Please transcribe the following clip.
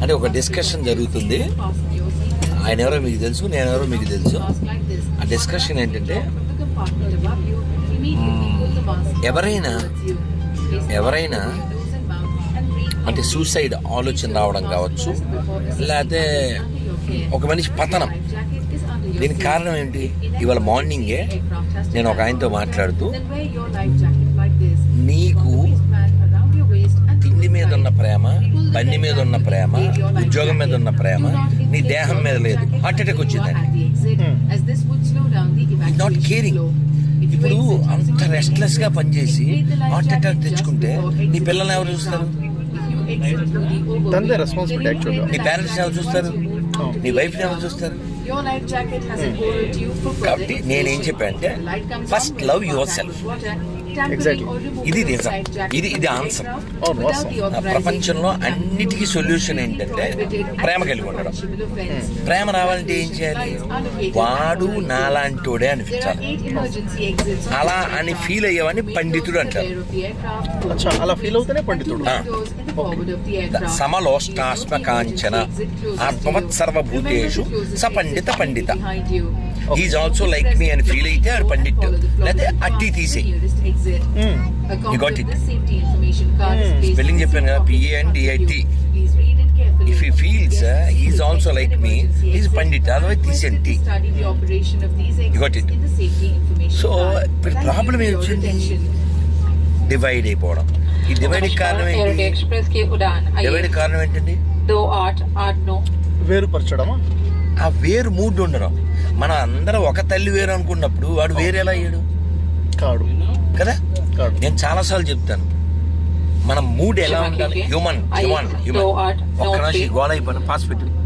అంటే ఒక డిస్కషన్ జరుగుతుంది. ఆయన ఎవరో మీకు తెలుసు నేను ఎవరో మీకు తెలుసు. ఆ డిస్కషన్ ఏంటంటే ఎవరైనా ఎవరైనా అంటే సూసైడ్ ఆలోచన రావడం కావచ్చు లేకపోతే ఒక మనిషి పతనం. దీనికి కారణం ఏంటి? ఇవాళ మార్నింగే నేను ఒక ఆయనతో మాట్లాడుతూ నీకు బండి మీద ఉన్న ప్రేమ ఉద్యోగం మీద ఉన్న ప్రేమ నీ దేహం మీద లేదు. హార్ట్ అటాక్ వచ్చిందండి. నాట్ కేరింగ్ ఇప్పుడు అంత రెస్ట్లెస్గా పనిచేసి హార్ట్ అటాక్ తెచ్చుకుంటే నీ పిల్లల్ని ఎవరు చూస్తారు? నీ పేరెంట్స్ ఎవరు చూస్తారు? నీ వైఫ్ ఎవరు చూస్తారు? కాబట్టి నేనేం చెప్పా అంటే first love yourself Exactly. ఇది నిజం. ఇది ఇది ఆన్సర్ వాస్తవం. ప్రపంచంలో అన్నిటికీ సొల్యూషన్ ఏంటంటే ప్రేమ కలిగి ఉండడం. ప్రేమ రావాలంటే ఏం చేయాలి? వాడు నాలాంటోడే అనిపించాలి. అలా అని ఫీల్ అయ్యేవాడిని పండితుడు అంటారు. అలా ఫీల్ అవుతేనే పండితుడు. ఆ. సమలోష్టాస్మ కాంచన ఆత్మవత్ సర్వభూతేషు స పండిత పండిత. హీస్ ఆల్సో లైక్ మీ అని ఫీల్ అయితే ఆర్ పండిట్ లేకపోతే అట్టి తీసే స్పెల్లింగ్ చెప్పాను కదా PA and DIT if he feels is also like me is pandit otherwise తీసేయండి టీ గాట్ ఇట్ సో ఇప్పుడు ప్రాబ్లం ఏమి డివైడ్ అయిపోవడం. ఈ డివైడ్ కారణం ఏంటి? డివైడ్ కారణం ఏంటండి? వేరుపరచడమా? ఆ వేరు మూడ్ ఉండడం. మనం అందరం ఒక తల్లి వేరు అనుకున్నప్పుడు వాడు వేరు ఎలా అయ్యాడు? కాడు. కదా? కాడు. నేను చాలాసార్లు చెప్తాను. మన మూడ్ ఎలా ఉండాలి? హ్యూమన్ హ్యూమన్ హ్యూమన్ ఒక్క నిమిషం గోడ అయిపోయిన పాస్ పెట్టు.